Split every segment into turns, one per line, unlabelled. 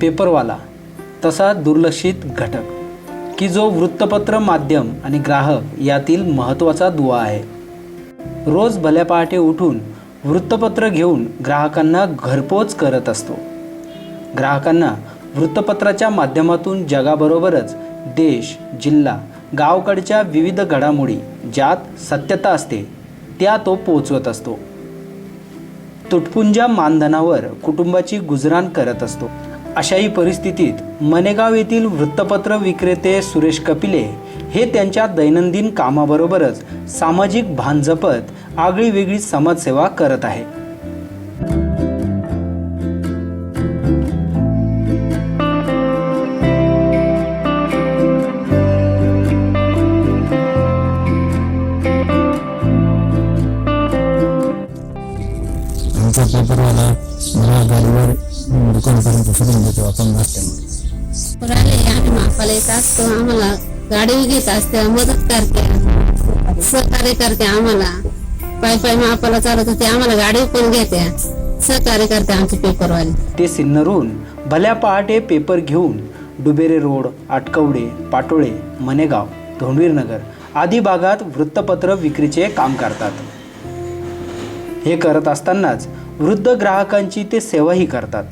पेपरवाला तसा दुर्लक्षित घटक की जो वृत्तपत्र माध्यम आणि ग्राहक यातील महत्त्वाचा दुवा आहे. रोज भल्या पहाटे उठून वृत्तपत्र घेऊन ग्राहकांना घरपोच करत असतो. ग्राहकांना वृत्तपत्राच्या माध्यमातून जगाबरोबरच देश जिल्हा गावकडच्या विविध घडामोडी ज्यात सत्यता असते त्या तो पोचवत असतो. तुटपुंजा मानधनावर कुटुंबाची गुजराण करत असतो. अशाही परिस्थितीत मनेगाव येथील वृत्तपत्र विक्रेते सुरेश कपिले हे त्यांच्या दैनंदिन कामाबरोबरच सामाजिक भान जपत आगळीवेगळी समाजसेवा करत आहे.
आमचा पेपरवाला मला गाडीवर दुकानपर्यंत सोडून देतो आपण नाश्त्यामध्ये
पण आले आम्ही मापाला येत असतो आम्हाला गाडी घेत असते मदत करते सहकार्य करते आम्हाला. पाय पाय मापाला चालत होते आम्हाला गाडी पण घेते. सहकार्य करते आमचे पेपरवाले.
ते सिन्नरहून भल्या पहाटे पेपर घेऊन डुबेरे रोड आटकवडे पाटोळे मनेगाव धोंडवीरनगर आदी भागात वृत्तपत्र विक्रीचे काम करतात. हे करत असतानाच वृद्ध ग्राहकांची ते सेवाही करतात.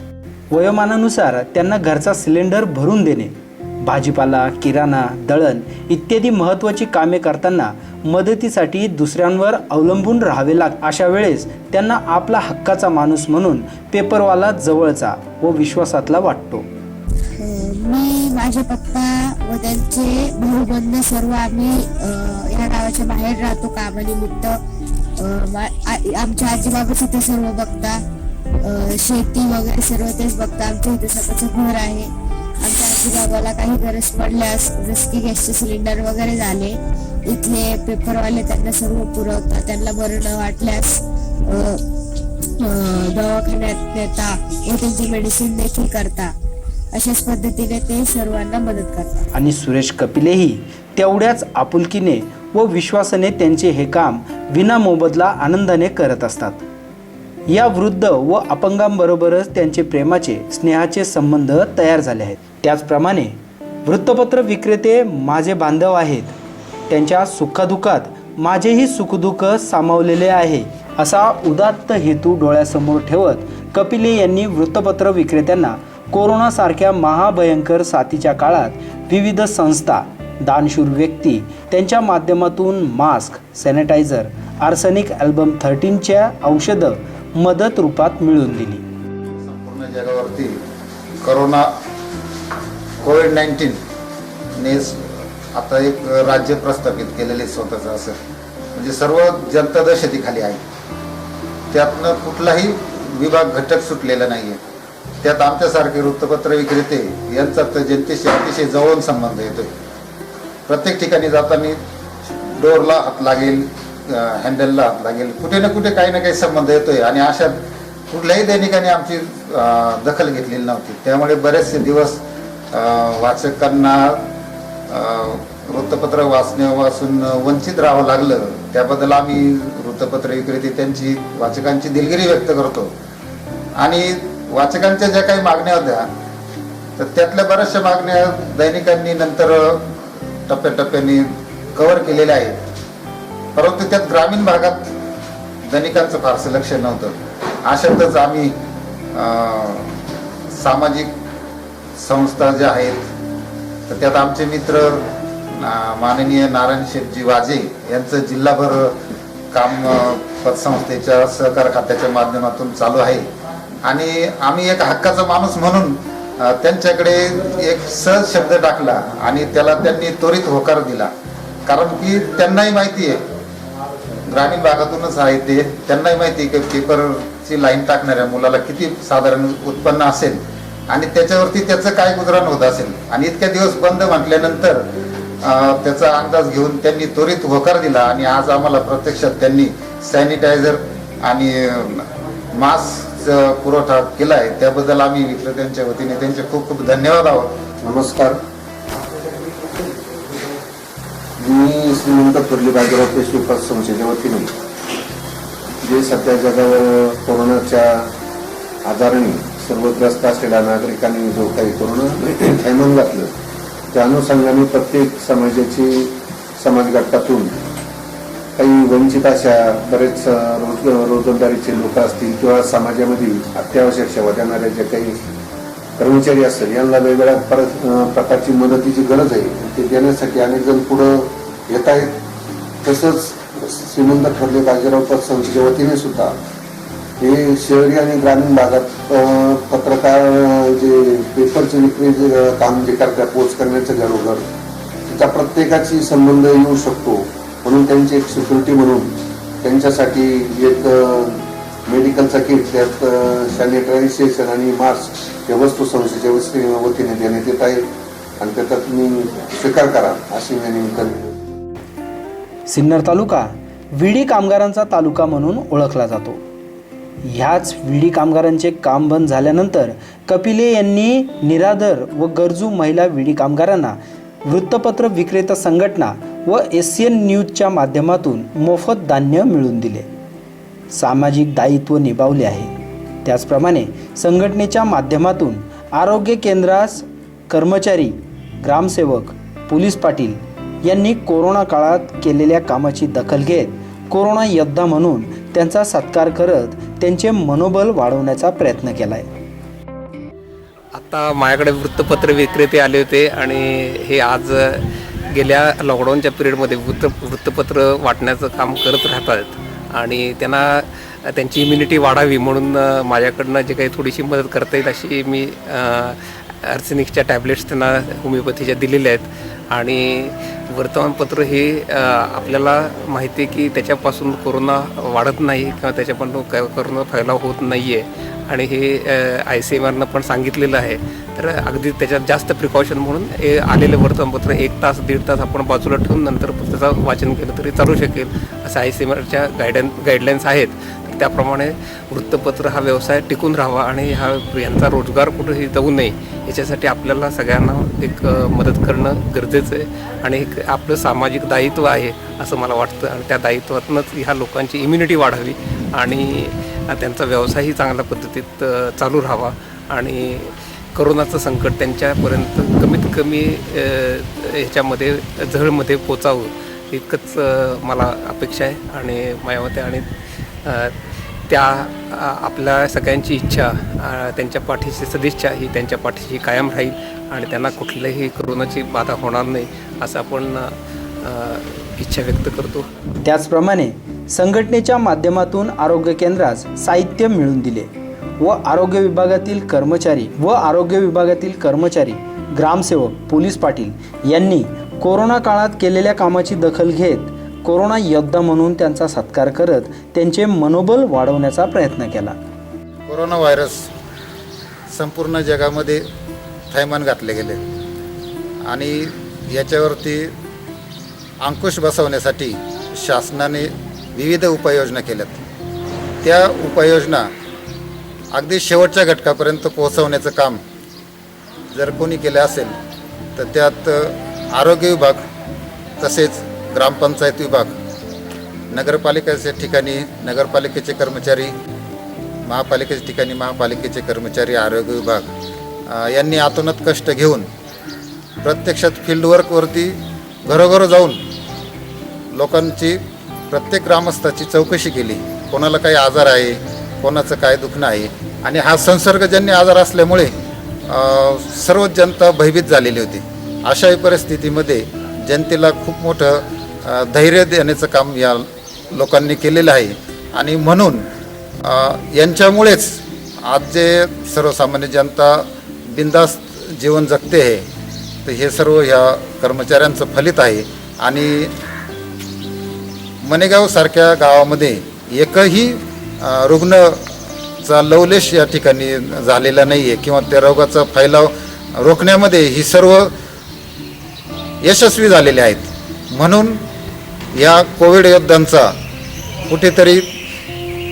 वयोमानानुसार त्यांना घरचा सिलेंडर भरून देणे भाजीपाला किराणा दळण इत्यादी महत्त्वाची कामे करताना मदतीसाठी दुसऱ्यांवर अवलंबून राहावे लाग अशा वेळेस त्यांना आपला हक्काचा माणूस म्हणून पेपरवाला जवळचा व विश्वासातला वाटतो.
मी माझे पप्पा व त्यांचे भाऊ बंद सर्व आम्ही या गावाच्या बाहेर राहतो कामानिमित्त. आमच्या आजी बाबा तिथे सर्व बघता शेती वगैरे सर्व तेच बघता. आमच्या इथे स्वतःचं घर आहे. आमच्या आजीबाबाला काही गरज पडल्यास जसं की गॅसचे सिलेंडर वगैरे झाले इथले पेपरवाले त्यांना सर्व पुरवतात त्यांना बरं न वाटल्यास दवाखान्यात नेता व त्यांची मेडिसिन देखील करता अशाच पद्धतीने ते सर्वांना मदत करतात.
आणि सुरेश कपिलेही तेवढ्याच आपुलकीने व विश्वासाने त्यांचे हे काम विना मोबदला आनंदाने करत असतात. या वृद्ध व अपंगांबरोबरच त्यांचे प्रेमाचे स्नेहाचे संबंध तयार झाले आहेत. त्याचप्रमाणे वृत्तपत्र विक्रेते माझे बांधव आहेत. त्यांच्या सुखदुःखात माझेही सुखदुःख सामावलेले आहे असा उदात्त हेतू डोळ्यासमोर ठेवत कपिले यांनी वृत्तपत्र विक्रेत्यांना कोरोनासारख्या महाभयंकर साथीच्या काळात विविध संस्था दानशूर व्यक्ती. त्यांच्या माध्यमातून मास्क सॅनिटायझर आर्सनिक अल्बम थर्टीनच्या औषधं मदत रूपात मिळवून दिली.
संपूर्ण जगावरती करोना कोविड नाईन्टीन ने आता एक राज्य प्रस्थापित केलेले स्वतःचं असं. म्हणजे सर्व जनता दहशतीखाली आहे. त्यातनं कुठलाही विभाग घटक सुटलेला नाही आहे त्यात आमच्यासारखे वृत्तपत्र विक्रेते यांचा तर जनतेशी अतिशय जवळून संबंध येतोय. प्रत्येक ठिकाणी जाताना डोरला हात लागेल हँडलला हात लागेल. कुठे ना कुठे काही ना काही संबंध येतोय. आणि अशा कुठल्याही दैनिकाने आमची दखल घेतलेली नव्हती. त्यामुळे बरेचसे दिवस वाचकांना वृत्तपत्र वाचण्यापासून वंचित राहावं लागलं. त्याबद्दल आम्ही वृत्तपत्र विक्रेते त्यांची वाचकांची दिलगिरी व्यक्त करतो. आणि वाचकांच्या ज्या काही मागण्या होत्या तर त्यातल्या बऱ्याचशा मागण्या दैनिकांनी नंतर टप्प्याटप्प्याने कव्हर केलेले आहेत. परंतु त्यात ग्रामीण भागात दैनिकांचं फारसं लक्ष नव्हतं. अशातच आम्ही सामाजिक संस्था ज्या आहेत तर त्यात आमचे मित्र ना- माननीय नारायण शेठजी वाजे यांचं जिल्हाभर काम पतसंस्थेच्या सहकार खात्याच्या माध्यमातून चालू आहे. आणि आम्ही एक हक्काचा माणूस म्हणून त्यांच्याकडे एक सहज शब्द टाकला आणि त्याला त्यांनी त्वरित होकार दिला. कारण की त्यांनाही माहिती आहे ग्रामीण भागातूनच आहे ते त्यांनाही माहिती आहे की पेपरची लाईन टाकणाऱ्या मुलाला किती साधारण उत्पन्न असेल आणि त्याच्यावरती त्याचं काय गुजराण होत असेल. आणि इतक्या दिवस बंद म्हटल्यानंतर त्याचा अंदाज घेऊन त्यांनी त्वरित होकार दिला आणि आज आम्हाला प्रत्यक्षात त्यांनी सॅनिटायझर आणि मास्क पुरवठा केला आहे त्याबद्दल आम्ही विक्रेत्यांच्या वतीने त्यांचे खूप खूप धन्यवाद आहोत.
नमस्कार. मी श्रीमंत कुर्ली बाजीराव पेशवी पतसंस्थेच्या वतीने. जे सध्या जगावर कोरोनाच्या आजाराने सर्वग्रस्त असलेल्या नागरिकांनी जो काही कोरोना थैमान घातलं त्या अनुषंगाने प्रत्येक समाजाची समाज घटकातून काही वंचित अशा बरेच रोज रोजंदारीचे लोक असतील किंवा समाजामध्ये अत्यावश्यक सेवा देणाऱ्या जे काही कर्मचारी असतील यांना वेगवेगळ्या पर- प्रकारची मदतीची गरज आहे. ते देण्यासाठी अनेक जण पुढं येत आहेत. तसंच श्रीमंत ठरले बाजीराव पतसंस्थेच्या वतीने सुद्धा हे शहरी आणि ग्रामीण भागात पत्रकार जे पेपरचे विक्री जे काम जे करतात पोच करण्याचं घरोघर त्याचा प्रत्येकाशी संबंध येऊ शकतो. म्हणून त्यांची एक सिक्युरिटी म्हणून त्यांच्यासाठी एक मेडिकलचा किट त्यात सॅनिटायझेशन आणि मास्क या वस्तू संस्थेच्या वस्ती- वतीने देण्यात येत आहे. आणि त्याचा तुम्ही स्वीकार करा अशी मी निमित्ताने
सिन्नर तालुका विडी कामगारांचा तालुका म्हणून ओळखला जातो. ह्याच विडी कामगारांचे काम बंद झाल्यानंतर कपिले यांनी निरादर व गरजू महिला विडी कामगारांना वृत्तपत्र विक्रेता संघटना व एस सी एन न्यूजच्या माध्यमातून मोफत धान्य मिळवून दिले. सामाजिक दायित्व निभावले आहे. त्याचप्रमाणे संघटनेच्या माध्यमातून आरोग्य केंद्रास कर्मचारी ग्रामसेवक पोलीस पाटील यांनी कोरोना काळात केलेल्या कामाची दखल घेत कोरोना योद्धा म्हणून त्यांचा सत्कार करत त्यांचे मनोबल वाढवण्याचा प्रयत्न केला आहे
आता माझ्याकडे वृत्तपत्र विक्रेते आले होते आणि हे आज गेल्या लॉकडाऊनच्या पिरियडमध्ये वृत्त वृत्तपत्र वाटण्याचं काम करत राहतात. आणि त्यांना त्यांची इम्युनिटी वाढावी म्हणून माझ्याकडनं जे काही थोडीशी मदत करता येईल अशी मी अर्सेनिकच्या टॅबलेट्स त्यांना होमिओपॅथीच्या दिलेल्या आहेत. आणि वर्तमानपत्र हे आपल्याला माहिती आहे की त्याच्यापासून कोरोना वाढत नाही किंवा त्याच्यापासून क- कोरोना फैलाव होत नाही आहे आणि हे आय सी एम आरनं पण सांगितलेलं आहे. तर अगदी त्याच्यात जास्त प्रिकॉशन म्हणून हे आलेलं वर्तमानपत्र एक तास दीड तास आपण बाजूला ठेवून नंतर त्याचं वाचन केलं तरी चालू शकेल असं आय सी एम आरच्या गायडन गाईडलाईन्स आहेत. तर त्याप्रमाणे वृत्तपत्र हा व्यवसाय टिकून राहावा आणि हा यांचा रोजगार कुठेही जाऊ नये याच्यासाठी आपल्याला सगळ्यांना एक मदत करणं गरजेचं आहे. आणि एक आपलं सामाजिक दायित्व आहे असं मला वाटतं. आणि त्या दायित्वातूनच ह्या लोकांची इम्युनिटी वाढावी आणि त्यांचा व्यवसायही चांगल्या पद्धतीत चालू राहावा. आणि करोनाचं संकट त्यांच्यापर्यंत कमीत कमी ह्याच्यामध्ये झळमध्ये पोचावं इतकंच मला अपेक्षा आहे आणि माझ्या मते आणि त्या आपल्या सगळ्यांची इच्छा त्यांच्या पाठीशी सदिच्छा ही त्यांच्या पाठीशी कायम राहील आणि त्यांना कुठल्याही करोनाची बाधा होणार नाही असं आपण इच्छा व्यक्त करतो.
त्याचप्रमाणे संघटनेच्या माध्यमातून आरोग्य केंद्रास साहित्य मिळवून दिले व आरोग्य विभागातील कर्मचारी व आरोग्य विभागातील कर्मचारी ग्रामसेवक पोलीस पाटील यांनी कोरोना काळात केलेल्या कामाची दखल घेत कोरोना योद्धा म्हणून त्यांचा सत्कार करत त्यांचे मनोबल वाढवण्याचा प्रयत्न केला.
कोरोना व्हायरस संपूर्ण जगामध्ये थैमान घातले गेले आणि याच्यावरती अंकुश बसवण्यासाठी शासनाने विविध उपाययोजना केल्यात. त्या उपाययोजना अगदी शेवटच्या घटकापर्यंत पोहोचवण्याचं काम जर कोणी केलं असेल तर त्यात आरोग्य विभाग तसेच ग्रामपंचायत विभाग नगरपालिकेच्या ठिकाणी नगरपालिकेचे कर्मचारी महापालिकेच्या ठिकाणी महापालिकेचे कर्मचारी आरोग्य विभाग यांनी आतोनात कष्ट घेऊन प्रत्यक्षात फील्डवर्कवरती घरोघर जाऊन लोकांची प्रत्येक ग्रामस्थाची चौकशी केली. कोणाला काही आजार आहे कोणाचं काय दुखणं आहे. आणि हा संसर्गजन्य आजार असल्यामुळे सर्व जनता भयभीत झालेली होती. अशाही परिस्थितीमध्ये जनतेला खूप मोठं धैर्य देण्याचं काम या लोकांनी केलेलं आहे. आणि म्हणून यांच्यामुळेच आज जे सर्वसामान्य जनता बिंदास्त जीवन जगते आहे तर हे सर्व ह्या कर्मचाऱ्यांचं फलित आहे. आणि मनेगावसारख्या गावामध्ये एकही रुग्णचा लवलेश या ठिकाणी झालेला नाही आहे किंवा त्या रोगाचा फैलाव रोखण्यामध्ये ही सर्व यशस्वी झालेले आहेत. म्हणून या कोविड योद्ध्यांचा कुठेतरी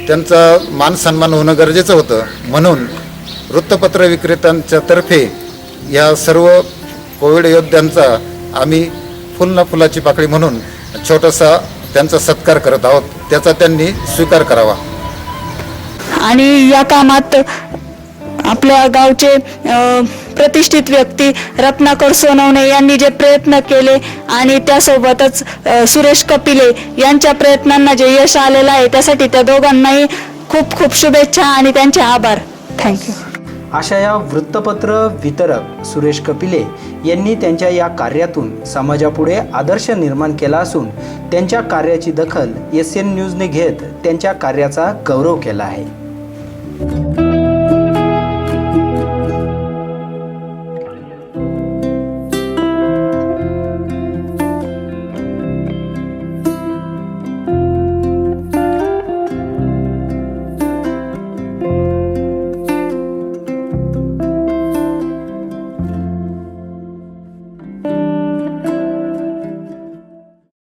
त्यांचा मान सन्मान होणं गरजेचं होतं. म्हणून वृत्तपत्र विक्रेत्यांच्या तर्फे या सर्व कोविड योद्ध्यांचा आम्ही फुल ना फुलाची पाकळी म्हणून छोटासा त्यांचा सत्कार करत आहोत. त्याचा त्यांनी स्वीकार करावा.
आणि या कामात आपल्या गावचे प्रतिष्ठित व्यक्ती रत्नाकर सोनवणे यांनी जे प्रयत्न केले आणि त्यासोबतच सुरेश कपिले यांच्या प्रयत्नांना जे यश आलेलं आहे त्यासाठी त्या दोघांनाही खूप खूप शुभेच्छा आणि त्यांचे आभार. थँक्यू
अशा या वृत्तपत्र वितरक सुरेश कपिले यांनी त्यांच्या या कार्यातून समाजापुढे आदर्श निर्माण केला असून त्यांच्या कार्याची दखल एस एन न्यूजने घेत त्यांच्या कार्याचा गौरव केला आहे.